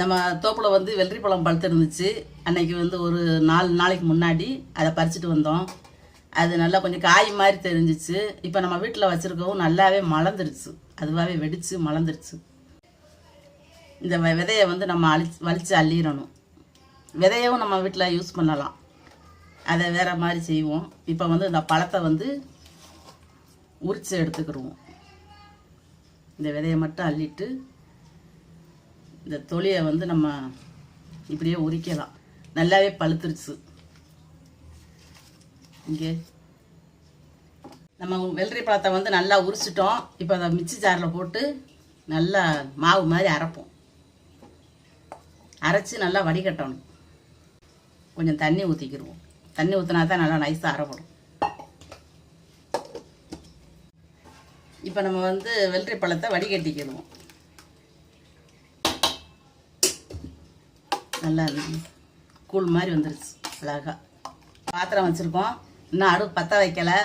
நம்ம தோப்பில் வந்து வெள்ளரி பழம் பழுத்து இருந்துச்சு அன்னைக்கு வந்து ஒரு நாலு நாளைக்கு முன்னாடி அதை பறிச்சுட்டு வந்தோம். அது நல்லா கொஞ்சம் காய் மாதிரி தெரிஞ்சிச்சு. இப்போ நம்ம வீட்டில் வச்சுருக்கவும் நல்லாவே மலர்ந்துருச்சு. அதுவாகவே வெடித்து மலர்ந்துருச்சு. இந்த விதையை வந்து நம்ம அழி வலித்து அள்ளிடணும். விதையவும் நம்ம வீட்டில் யூஸ் பண்ணலாம். அதை வேறு மாதிரி செய்வோம். இப்போ வந்து இந்த பழத்தை வந்து உரித்து எடுத்துக்கிடுவோம். இந்த விதையை மட்டும் அள்ளிட்டு இந்த தொலியை வந்து நம்ம இப்படியே உரிக்கலாம் நல்லாவே பழுத்துருச்சு. இங்கே. நம்ம வெள்ளரி பழத்தை வந்து நல்லா உரிச்சிட்டோம். இப்போ அதை மிச்சி ஜாரில் போட்டு நல்லா மாவு மாதிரி அரைப்போம். அரைச்சி நல்லா வடிகட்டணும். கொஞ்சம் தண்ணி ஊற்றிக்கிடுவோம் தண்ணி ஊற்றினா தான் நல்லா நைஸாக அரைப்படும். இப்போ நம்ம வந்து வெள்ளரி பழத்தை வடிகட்டிக்கிடுவோம். நல்லா கூழ் மாதிரி வந்துருச்சு அழகா. பாத்திரம் வச்சுருக்கோம். இன்னும் அடுப்பு பற்ற வைக்கலை.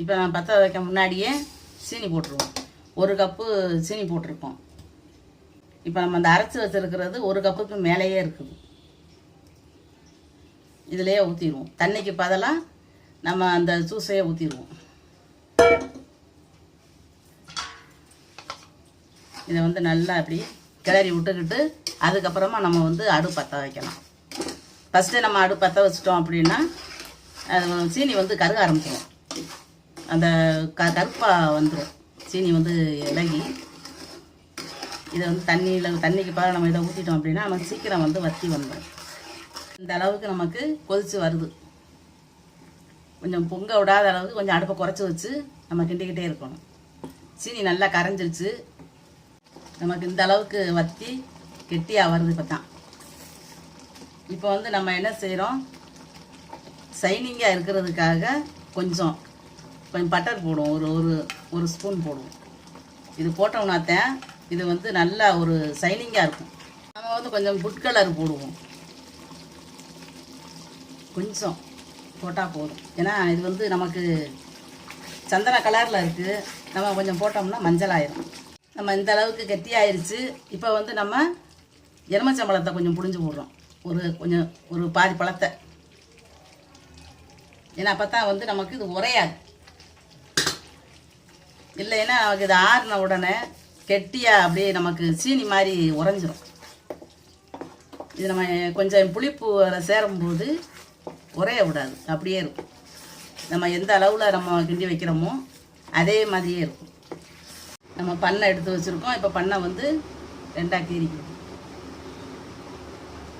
இப்போ நான் பற்ற வைக்க முன்னாடியே சீனி போட்டுருவோம். ஒரு கப்பு சீனி போட்டிருக்கோம். இப்போ நம்ம அந்த அரைச்சி வச்சுருக்கிறது ஒரு கப்புக்கு மேலேயே இருக்குது. இதுலேயே ஊற்றிடுவோம் தண்ணிக்கு பதிலாக நம்ம அந்த ஜூஸையே ஊற்றிடுவோம் இதை வந்து நல்லா அப்படி கிளறி விட்டுக்கிட்டு அதுக்கப்புறமா நம்ம வந்து அடு பற்ற வைக்கலாம் ஃபஸ்ட்டு நம்ம அடு பற்ற வச்சிட்டோம் அப்படின்னா அது சீனி வந்து கருக ஆரம்பிச்சிடும் அந்த க கருப்பாக வந்துடும் சீனி வந்து இலகி இதை வந்து தண்ணியில் தண்ணிக்கு பதிலாக நம்ம இதை ஊற்றிட்டோம் அப்படின்னா நமக்கு சீக்கிரம் வந்து வத்தி வந்துடும் இந்த அளவுக்கு நமக்கு கொதிச்சு வருது. கொஞ்சம் பொங்க விடாத அளவுக்கு கொஞ்சம் அடுப்பை குறைச்சி வச்சு நம்ம கிண்டிக்கிட்டே இருக்கணும். சீனி நல்லா கரைஞ்சிருச்சு. நமக்கு இந்த அளவுக்கு வத்தி கெட்டியாக வருது இப்போ தான். இப்போ வந்து நம்ம என்ன செய்கிறோம் சைனிங்காக இருக்கிறதுக்காக கொஞ்சம் கொஞ்சம் பட்டர் போடுவோம். ஒரு ஒரு ஒரு ஸ்பூன் போடுவோம். இது போட்டோம்னாத்தான் இது வந்து நல்லா ஒரு சைனிங்காக இருக்கும். நம்ம வந்து கொஞ்சம் ஃபுட் கலர் போடுவோம். கொஞ்சம் போட்டால் போதும். ஏன்னா இது வந்து நமக்கு சந்தன கலரில் இருக்குது நம்ம கொஞ்சம் போட்டோம்னா மஞ்சள் ஆயிரும். நம்ம இந்த அளவுக்கு கெட்டியாயிருச்சு இப்போ வந்து நம்ம எலுமிச்சம்பழத்தை கொஞ்சம் புழிஞ்சு போடுறோம். ஒரு கொஞ்சம் ஒரு பாதி பழத்தை. ஏன்னா அப்போ தான் வந்து நமக்கு இது உரையாது. இல்லைன்னா நமக்கு இது ஆறின உடனே கெட்டியாக அப்படியே நமக்கு சீனி மாதிரி உறைஞ்சிரும். இது நம்ம கொஞ்சம் புளிப்பு சேரும்போது உரைய விடாது. அப்படியே இருக்கும். நம்ம எந்த அளவில் நம்ம கிண்டி வைக்கிறோமோ அதே மாதிரியே இருக்கும். நம்ம பண்ணை எடுத்து வச்சுருக்கோம். இப்போ பண்ணை வந்து ரெண்டாக கீறிக்கணும்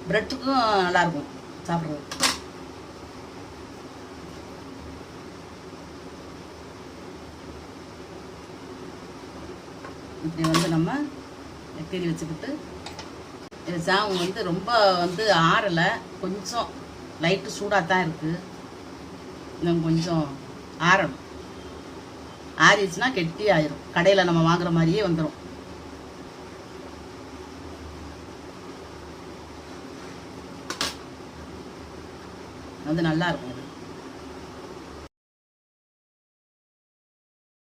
ப்ரெட்டுக்கும் நல்லாயிருக்கும் சாப்பிட்றது இப்படி வந்து நம்ம கீறி வச்சுக்கிட்டு இது சாவு வந்து ரொம்ப வந்து ஆறலை கொஞ்சம் லைட்டு சூடாக தான் இருக்குது இன்னும் கொஞ்சம் ஆறணும். ஆறிடுச்சுன்னா கெட்டி ஆயிரும் கடையில் நம்ம வாங்குற மாதிரியே வந்துடும் வந்து நல்லா இருக்கும்.